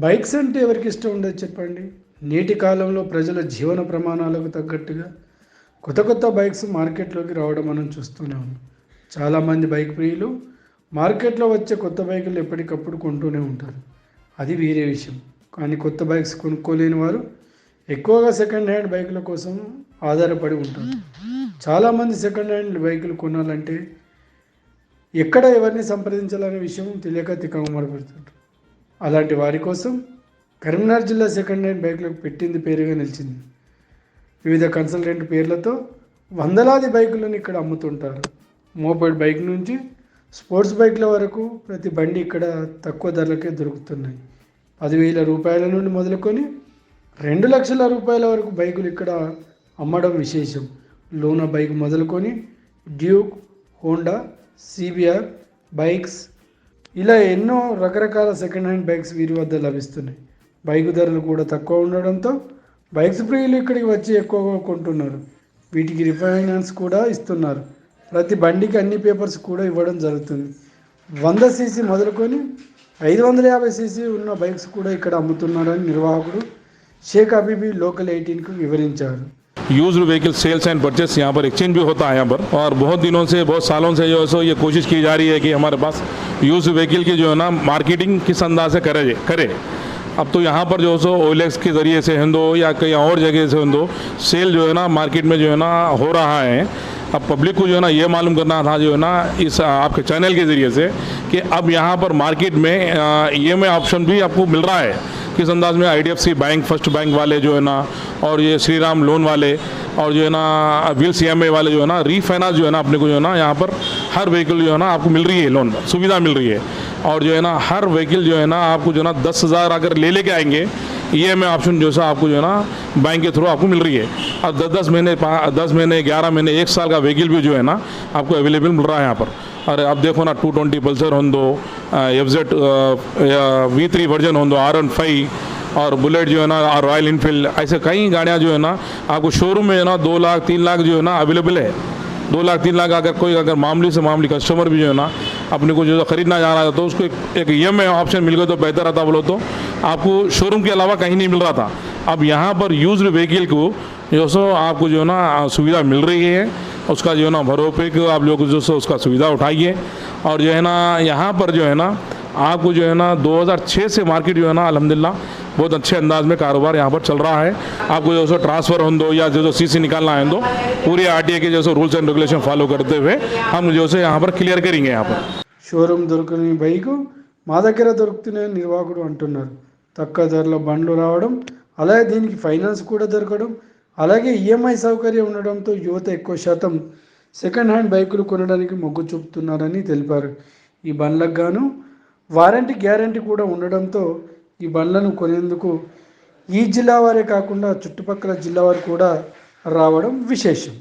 Bikes అంటే ఎవరికి ఇష్టం ఉండదు చెప్పండి? నేటి కాలంలో ప్రజల జీవన ప్రమాణాలకు తగ్గట్టుగా కొత్త కొత్త బైక్స్ మార్కెట్లోకి రావడం మనం చూస్తూనే ఉన్నాం. చాలామంది బైక్ ప్రియులు మార్కెట్లో వచ్చే కొత్త బైకులు ఎప్పటికప్పుడు కొంటూనే ఉంటారు. అది వేరే విషయం. కానీ కొత్త బైక్స్ కొనుక్కోలేని వారు ఎక్కువగా సెకండ్ హ్యాండ్ బైకుల కోసం ఆధారపడి ఉంటారు. చాలామంది సెకండ్ హ్యాండ్ బైకులు కొనాలంటే ఎక్కడ ఎవరిని సంప్రదించాలనే విషయం తెలియక తికమరపడుతుంటారు అలాంటి వారి కోసం కరీంనగర్ జిల్లా సెకండ్ హ్యాండ్ బైకులకు పెట్టింది పేరుగా నిలిచింది. వివిధ కన్సల్టెంట్ పేర్లతో వందలాది బైకులను ఇక్కడ అమ్ముతుంటారు. మోపెడ్ బైక్ నుంచి స్పోర్ట్స్ బైక్ల వరకు ప్రతి బండి ఇక్కడ తక్కువ ధరలకే దొరుకుతున్నాయి. పదివేల రూపాయల నుండి మొదలుకొని రెండు లక్షల రూపాయల వరకు బైకులు ఇక్కడ అమ్మడం విశేషం. లోనా బైక్ మొదలుకొని డ్యూక్ హోండా సిబిఆర్ బైక్స్ ఇలా ఎన్నో రకరకాల సెకండ్ హ్యాండ్ బైక్స్ వీరి వద్ద లభిస్తున్నాయి. బైక్ ధరలు కూడా తక్కువ ఉండడంతో బైక్స్ ప్రియులు ఇక్కడికి వచ్చి ఎక్కువగా కొంటున్నారు. వీటికి రిఫైనాన్స్ కూడా ఇస్తున్నారు. ప్రతి బండికి అన్ని పేపర్స్ కూడా ఇవ్వడం జరుగుతుంది. వంద సీసీ మొదలుకొని ఐదు వందల యాభై సీసీ ఉన్న బైక్స్ కూడా ఇక్కడ అమ్ముతున్నారని నిర్వాహకుడు షేక్ అబీబీ లోకల్ ఎయిటీన్కు వివరించారు. Used vehicle sales and purchase यहाँ पर एक्सचेंज भी होता है यहाँ पर। और बहुत दिनों से, बहुत सालों से जो है सो ये कोशिश की जा रही है कि हमारे पास यूज़ व्हीकल की जो है ना मार्केटिंग किस अंदाज से करे करे। अब तो यहाँ पर जो है सो ओलेक्स के ज़रिए से हिंदो या कहीं और जगह से हिंदो सेल जो है ना मार्केट में जो है ना हो रहा है। अब पब्लिक को जो है ना ये मालूम करना था जो है ना इस आपके चैनल के ज़रिए से कि अब यहाँ पर मार्केट में ई एम ऑप्शन भी आपको मिल रहा है। किस अंदाज में आईडीएफसी बैंक फ़र्स्ट बैंक वाले जो है ना, और ये श्री राम लोन वाले, और जो है ना व्हील सी वाले जो है ना रीफाइनांस जो है ना अपने को जो है ना, यहाँ पर हर व्हीकल जो है ना आपको मिल रही है लोन सुविधा मिल रही है। और जो है ना, हर व्हीकल जो है ना, आपको जो है ना, दस हज़ार अगर ले लेके आएँगे ई एम ऑप्शन जो है आपको जो है ना बैंक के थ्रू आपको मिल रही है। और दस दस महीने दस महीने, ग्यारह महीने, एक साल का व्हीकल भी जो है ना, आपको अवेलेबल मिल रहा है यहाँ पर। अरे, अब देखो ना two twenty Pulsar होंदो F Z V three version होंदो R one five और बुलेट जो है ना, और रॉयल इनफील्ड ऐसे कई गाड़ियाँ जो है ना, आपको शोरूम में जो है ना, दो लाख, तीन लाख जो है ना अवेलेबल है। दो लाख, तीन लाख अगर कोई अगर मामूली से मामूली कस्टमर भी जो है ना अपने को जो खरीदना जा रहा था तो उसको एक ई एम ऑप्शन मिल गया तो बेहतर रहता बोलो तो। आपको शोरूम के अलावा कहीं नहीं मिल रहा था। अब यहाँ पर यूज़ व्हीकल को जो सो आपको जो ना सुविधा मिल रही है। उसका जो ना भरोपे को आप लोग जो सो उसका सुविधा उठाइए। और जो है ना, यहाँ पर जो है ना, आपको जो है ना 2006 से मार्केट जो है ना अल्हम्दुलिल्लाह बहुत अच्छे अंदाज में कारोबार यहाँ पर चल रहा है आपको जो सो ट्रांसफ़र हो दो या जो सो सीसी निकालना है दो पूरी आर के जो so rules and regulation follow करते हुए हम जो सो यहाँ पर क्लियर करेंगे यहाँ पर షోరూమ్ దొరకని బైకు మా దగ్గర దొరుకుతున్నాయని నిర్వాహకుడు అంటున్నారు తక్కువ ధరలో బండ్లు రావడం అలాగే దీనికి ఫైనాన్స్ కూడా దొరకడం అలాగే ఈఎంఐ సౌకర్యం ఉండడంతో యువత ఎక్కువ శాతం సెకండ్ హ్యాండ్ బైకులు కొనడానికి మొగ్గు చూపుతున్నారని తెలిపారు ఈ బండ్లకు గాను వారంటీ గ్యారంటీ కూడా ఉండడంతో ఈ బండ్లను కొనేందుకు ఈ జిల్లా వారే కాకుండా చుట్టుపక్కల జిల్లా వారు కూడా రావడం విశేషం.